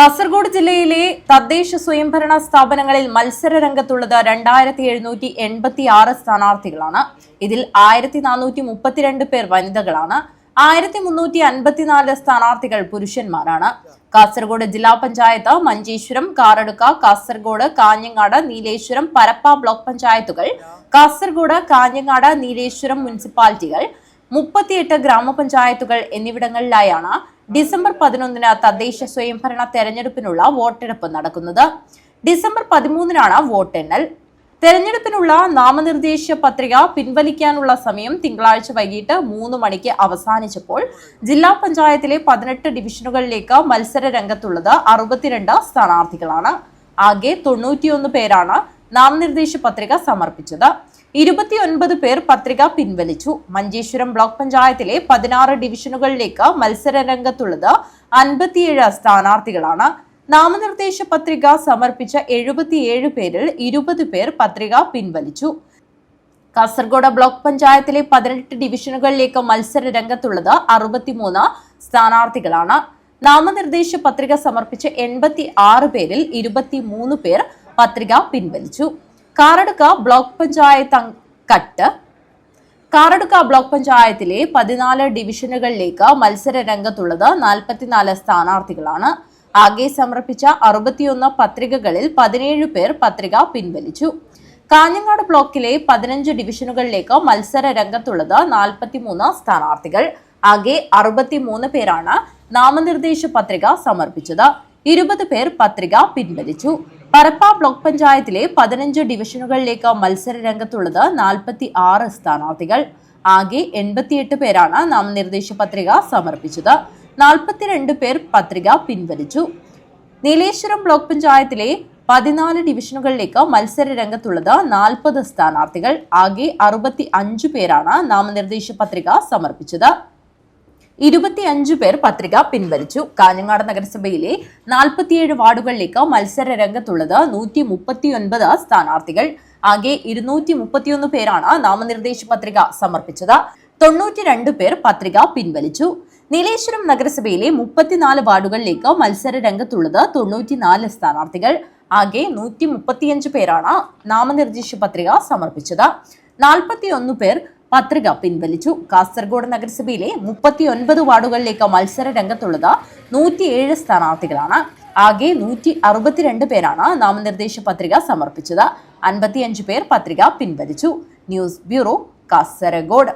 കാസർഗോഡ് ജില്ലയിലെ തദ്ദേശ സ്വയംഭരണ സ്ഥാപനങ്ങളിൽ മത്സര രംഗത്തുള്ളത് രണ്ടായിരത്തി എഴുന്നൂറ്റി എൺപത്തി ആറ് സ്ഥാനാർത്ഥികളാണ്. ഇതിൽ ആയിരത്തി നാനൂറ്റി മുപ്പത്തിരണ്ട് പേർ വനിതകളാണ്. ആയിരത്തി മുന്നൂറ്റി അൻപത്തിനാല് സ്ഥാനാർത്ഥികൾ പുരുഷന്മാരാണ്. കാസർഗോഡ് ജില്ലാ പഞ്ചായത്ത് മഞ്ചേശ്വരം കാറടുക്ക കാസർഗോഡ് കാഞ്ഞങ്ങാട് നീലേശ്വരം പരപ്പ ബ്ലോക്ക് പഞ്ചായത്തുകൾ കാസർഗോഡ് കാഞ്ഞങ്ങാട് നീലേശ്വരം മുനിസിപ്പാലിറ്റികൾ മുപ്പത്തിയെട്ട് ഗ്രാമപഞ്ചായത്തുകൾ എന്നിവിടങ്ങളിലായാണ് ഡിസംബർ പതിനൊന്നിന് തദ്ദേശ സ്വയംഭരണ തെരഞ്ഞെടുപ്പിനുള്ള വോട്ടെടുപ്പ് നടക്കുന്നത്. ഡിസംബർ പതിമൂന്നിനാണ് വോട്ടെണ്ണൽ. തെരഞ്ഞെടുപ്പിനുള്ള നാമനിർദ്ദേശ പത്രിക പിൻവലിക്കാനുള്ള സമയം തിങ്കളാഴ്ച വൈകിട്ട് മൂന്ന് മണിക്ക് അവസാനിച്ചപ്പോൾ ജില്ലാ പഞ്ചായത്തിലെ പതിനെട്ട് ഡിവിഷനുകളിലേക്ക് മത്സര രംഗത്തുള്ളത് അറുപത്തിരണ്ട് സ്ഥാനാർത്ഥികളാണ്. ആകെ തൊണ്ണൂറ്റിയൊന്ന് പേരാണ് നാമനിർദ്ദേശ പത്രിക സമർപ്പിച്ചത്. ഇരുപത്തിയൊൻപത് പേർ പത്രിക പിൻവലിച്ചു. മഞ്ചേശ്വരം ബ്ലോക്ക് പഞ്ചായത്തിലെ പതിനാറ് ഡിവിഷനുകളിലേക്ക് മത്സര രംഗത്തുള്ളത് അൻപത്തിയേഴ് സ്ഥാനാർത്ഥികളാണ്. നാമനിർദ്ദേശ പത്രിക സമർപ്പിച്ച എഴുപത്തിയേഴ് പേരിൽ ഇരുപത് പേർ പത്രിക പിൻവലിച്ചു. കാസർഗോഡ് ബ്ലോക്ക് പഞ്ചായത്തിലെ പതിനെട്ട് ഡിവിഷനുകളിലേക്ക് മത്സര രംഗത്തുള്ളത് അറുപത്തിമൂന്ന് സ്ഥാനാർത്ഥികളാണ്. നാമനിർദ്ദേശ പത്രിക സമർപ്പിച്ച എൺപത്തി ആറ് പേരിൽ ഇരുപത്തിമൂന്ന് പേർ പത്രിക പിൻവലിച്ചു. Karadka block panchayat cut. Karadka block പഞ്ചായത്തിലെ പതിനാല് ഡിവിഷനുകളിലേക്ക് മത്സര രംഗത്തുള്ളത് നാൽപ്പത്തിനാല് സ്ഥാനാർത്ഥികളാണ്. ആകെ സമർപ്പിച്ച അറുപത്തിയൊന്ന് പത്രികകളിൽ പതിനേഴ് പേർ പത്രിക പിൻവലിച്ചു. കാഞ്ഞങ്ങാട് ബ്ലോക്കിലെ പതിനഞ്ച് ഡിവിഷനുകളിലേക്ക് മത്സര രംഗത്തുള്ളത് നാൽപ്പത്തിമൂന്ന് സ്ഥാനാർത്ഥികൾ. ആകെ അറുപത്തിമൂന്ന് പേരാണ് നാമനിർദ്ദേശ പത്രിക സമർപ്പിച്ചത്. ഇരുപത് പേർ പത്രിക പിൻവലിച്ചു. പരപ്പ ബ്ലോക്ക് പഞ്ചായത്തിലെ പതിനഞ്ച് ഡിവിഷനുകളിലേക്ക് മത്സര രംഗത്തുള്ളത് നാൽപ്പത്തി ആറ് സ്ഥാനാർത്ഥികൾ. ആകെ എൺപത്തിയെട്ട് പേരാണ് നാമനിർദ്ദേശ പത്രിക സമർപ്പിച്ചത്. നാൽപ്പത്തിരണ്ട് പേർ പത്രിക പിൻവലിച്ചു. നീലേശ്വരം ബ്ലോക്ക് പഞ്ചായത്തിലെ പതിനാല് ഡിവിഷനുകളിലേക്ക് മത്സര രംഗത്തുള്ളത് നാൽപ്പത് സ്ഥാനാർത്ഥികൾ. ആകെ അറുപത്തി അഞ്ച് പേരാണ് നാമനിർദ്ദേശ പത്രിക സമർപ്പിച്ചത്. ഇരുപത്തിയഞ്ച് പേർ പത്രിക പിൻവലിച്ചു. കാഞ്ഞങ്ങാട് നഗരസഭയിലെ നാൽപ്പത്തിയേഴ് വാർഡുകളിലേക്ക് മത്സര രംഗത്തുള്ളത് നൂറ്റി മുപ്പത്തിയൊൻപത് സ്ഥാനാർത്ഥികൾ. ആകെ ഇരുന്നൂറ്റി മുപ്പത്തിയൊന്ന് പേരാണ് നാമനിർദ്ദേശ പത്രിക സമർപ്പിച്ചത്. തൊണ്ണൂറ്റിരണ്ട് പേർ പത്രിക പിൻവലിച്ചു. നീലേശ്വരം നഗരസഭയിലെ മുപ്പത്തിനാല് വാർഡുകളിലേക്ക് മത്സര രംഗത്തുള്ളത് തൊണ്ണൂറ്റിനാല് സ്ഥാനാർത്ഥികൾ. ആകെ നൂറ്റി മുപ്പത്തിയഞ്ച് പേരാണ് നാമനിർദ്ദേശ പത്രിക സമർപ്പിച്ചത്. നാൽപ്പത്തിയൊന്ന് പേർ പത്രിക പിൻവലിച്ചു. കാസർഗോഡ് നഗരസഭയിലെ മുപ്പത്തിയൊൻപത് വാർഡുകളിലേക്ക് മത്സര രംഗത്തുള്ളത് നൂറ്റിയേഴ് സ്ഥാനാർത്ഥികളാണ്. ആകെ നൂറ്റി അറുപത്തിരണ്ട് പേരാണ് നാമനിർദ്ദേശ പത്രിക സമർപ്പിച്ചത്. അൻപത്തിയഞ്ച് പേർ പത്രിക പിൻവലിച്ചു. News bureau Kasaragod.